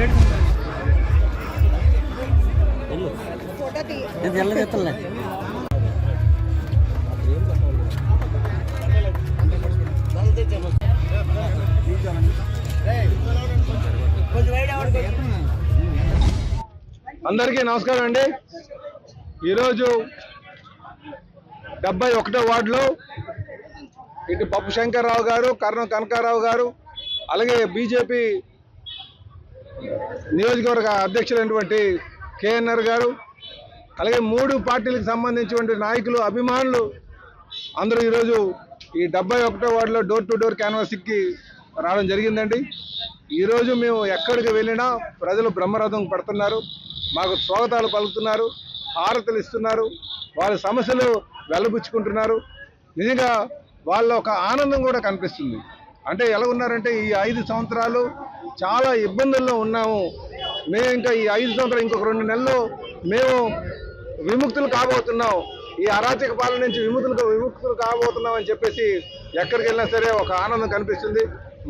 నేను అందరికీ నమస్కారం అండి. ఈరోజు డెబ్బై ఒకటో వార్డులో ఇటు పప్పు శంకర్రావు గారు కర్ణం కనకారావు గారు అలాగే బీజేపీ నియోజకవర్గ అధ్యక్షులైనటువంటి కేఎన్ఆర్ గారు అలాగే మూడు పార్టీలకు సంబంధించినటువంటి నాయకులు అభిమానులు అందరూ ఈరోజు ఈ డెబ్బై ఒకటో వార్డులో డోర్ టు డోర్ క్యాన్వాసింగ్కి రావడం జరిగిందండి. ఈరోజు మేము ఎక్కడికి వెళ్ళినా ప్రజలు బ్రహ్మరథం పడుతున్నారు మాకు స్వాగతాలు పలుకుతున్నారు హారతలు ఇస్తున్నారు వాళ్ళ సమస్యలు వెళ్ళబుచ్చుకుంటున్నారు నిజంగా వాళ్ళ ఒక ఆనందం కూడా కనిపిస్తుంది. అంటే ఎలా ఉన్నారంటే ఈ ఐదు సంవత్సరాలు చాలా ఇబ్బందుల్లో ఉన్నాము. మేము ఇంకా ఈ ఐదు సంవత్సరాలు ఇంకొక రెండు నెలలు మేము విముక్తులు కాబోతున్నాం. ఈ అరాచక పాలన నుంచి విముక్తులు విముక్తులు కాబోతున్నాం అని చెప్పేసి ఎక్కడికి వెళ్ళినా సరే ఒక ఆనందం కనిపిస్తుంది.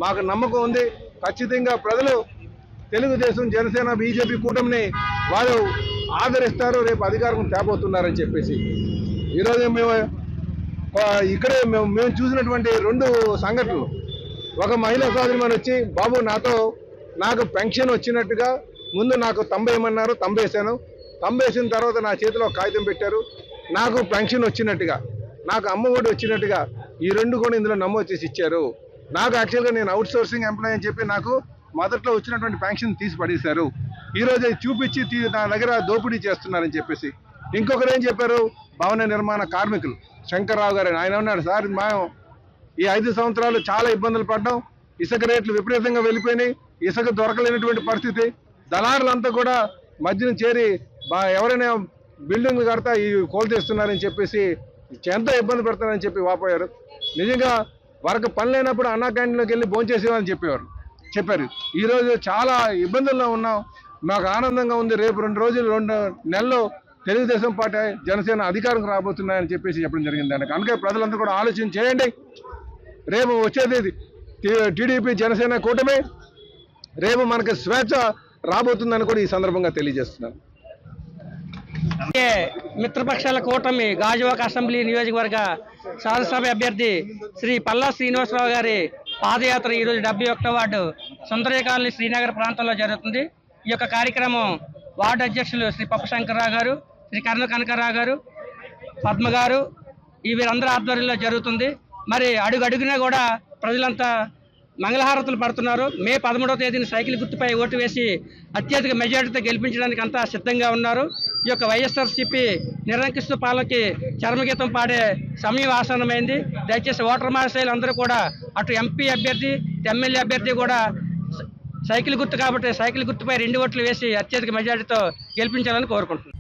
మాకు నమ్మకం ఉంది. ఖచ్చితంగా ప్రజలు తెలుగుదేశం జనసేన బీజేపీ కూటమిని వారు ఆదరిస్తారు. రేపు అధికారం తేబోతున్నారని చెప్పేసి. ఈరోజు మేము ఇక్కడే మేము మేము చూసినటువంటి రెండు సంఘటనలు. ఒక మహిళా సోదరిమని వచ్చి బాబు నాతో నాకు పెన్షన్ వచ్చినట్టుగా ముందు నాకు తంబేయమన్నారు తంబేశాను. తంబేసిన తర్వాత నా చేతిలో కాగితం పెట్టారు. నాకు పెన్షన్ వచ్చినట్టుగా నాకు అమ్మఒడి వచ్చినట్టుగా ఈ రెండు కూడా ఇందులో నమోదు చేసి ఇచ్చారు. నాకు యాక్చువల్గా నేను అవుట్ సోర్సింగ్ ఎంప్లాయ్ అని చెప్పి నాకు మొదట్లో వచ్చినటువంటి పెన్షన్ తీసి పడేశారు. ఈరోజు అది చూపించి తీ- నా దగ్గర దోపిడీ చేస్తున్నారని చెప్పేసి. ఇంకొకరు ఏం చెప్పారు? భవన నిర్మాణ కార్మికులు శంకర్రావు గారు ఆయన ఉన్నాడు సార్ మేము ఈ ఐదు సంవత్సరాలు చాలా ఇబ్బందులు పడ్డాం. ఇసుక రేట్లు విపరీతంగా వెళ్ళిపోయినాయి. ఇసుక దొరకలేనటువంటి పరిస్థితి. దళారులంతా కూడా మధ్యన చేరి బా ఎవరైనా బిల్డింగ్లు కడతా ఈ కోల్తీస్తున్నారని చెప్పేసి ఎంతో ఇబ్బంది పెడతారని చెప్పి వాపోయారు. నిజంగా వరకు పని లేనప్పుడు అన్నా క్యాంటీన్లోకి వెళ్ళి భోంచేసేవారని చెప్పేవారు. చెప్పారు. ఈరోజు చాలా ఇబ్బందుల్లో ఉన్నాం. మాకు ఆనందంగా ఉంది. రేపు రెండు రోజులు రెండు నెలలు తెలుగుదేశం పార్టీ జనసేన అధికారం రాబోతున్నాయని చెప్పేసి చెప్పడం జరిగింది. దానికి అందుకే ప్రజలందరూ కూడా ఆలోచన చేయండి. రేపు వచ్చేది టీడీపీ జనసేన కూటమి. రేపు మనకి స్వేచ్ఛ రాబోతుందని కూడా ఈ సందర్భంగా తెలియజేస్తున్నాను. మిత్రపక్షాల కూటమి గాజువాక అసెంబ్లీ నియోజకవర్గ శాసనసభ అభ్యర్థి శ్రీ పల్లా శ్రీనివాసరావు గారి పాదయాత్ర ఈరోజు డెబ్బై ఒకటో వార్డు సుందరయ్య కాలనీ శ్రీనగర్ ప్రాంతంలో జరుగుతుంది. ఈ యొక్క కార్యక్రమం వార్డు అధ్యక్షులు శ్రీ పప్పు శంకర్రావు గారు శ్రీ కర్ణ కనకరావు గారు పద్మ గారు ఈ వీరందరి ఆధ్వర్యంలో జరుగుతుంది. మరి అడుగడుగునా కూడా ప్రజలంతా మంగళహారతులు పడుతున్నారు. మే పదమూడవ తేదీన సైకిల్ గుర్తుపై ఓటు వేసి అత్యధిక మెజార్టీతో గెలిపించడానికి అంతా సిద్ధంగా ఉన్నారు. ఈ యొక్క వైఎస్ఆర్సీపీ నిరంకిస్తు పాలనకి చర్మగీతం పాడే సమయం ఆసన్నమైంది. దయచేసి ఓటర్ మహాశైలు అందరూ కూడా అటు ఎంపీ అభ్యర్థి ఎమ్మెల్యే అభ్యర్థి కూడా సైకిల్ గుర్తు కాబట్టి సైకిల్ గుర్తుపై రెండు ఓట్లు వేసి అత్యధిక మెజార్టీతో గెలిపించాలని కోరుకుంటున్నాను.